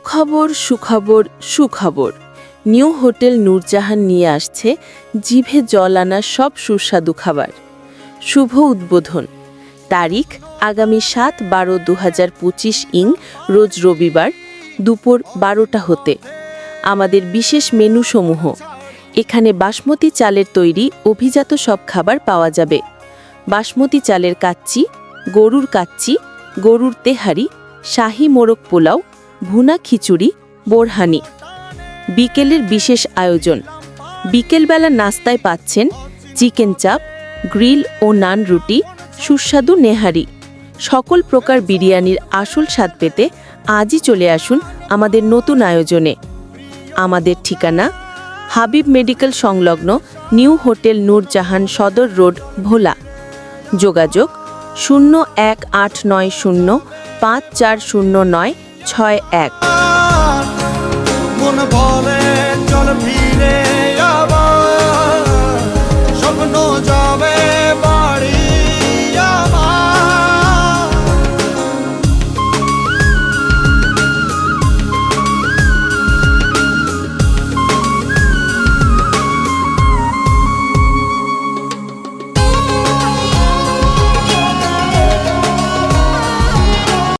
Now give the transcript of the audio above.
সুখবর সুখবর সুখবর। নিউ হোটেল নূরজাহান নিয়ে আসছে জিভে জল আনা সব সুস্বাদু খাবার। শুভ উদ্বোধন। তারিখ, আগামী সাত বারো দু হাজার পঁচিশ ইং, রোজ রবিবার, দুপুর বারোটা হতে। আমাদের বিশেষ মেনুসমূহ। এখানে বাসমতি চালের তৈরি, অভিজাত সব খাবার পাওয়া যাবে। বাসমতি চালের কাচ্চি, গরুর কাচ্চি, গরুর তেহারি, শাহি মোরগ পোলাও ভুনা খিচুড়ি, বোরহানি। বিকেলের বিশেষ আয়োজন। বিকেলবেলা নাস্তায় পাচ্ছেন চিকেন চাপ, গ্রিল ও নান রুটি, সুস্বাদু নেহারি। সকল প্রকার বিরিয়ানির আসল স্বাদ পেতে আজই চলে আসুন আমাদের নতুন আয়োজনে। আমাদের ঠিকানা হাবিব মেডিকেল সংলগ্ন new hotel Noorjahan Sadar road, Bhola. যোগাযোগ শূন্য এক আট নয় শূন্য পাঁচ চার শূন্য নয় ছয় এক।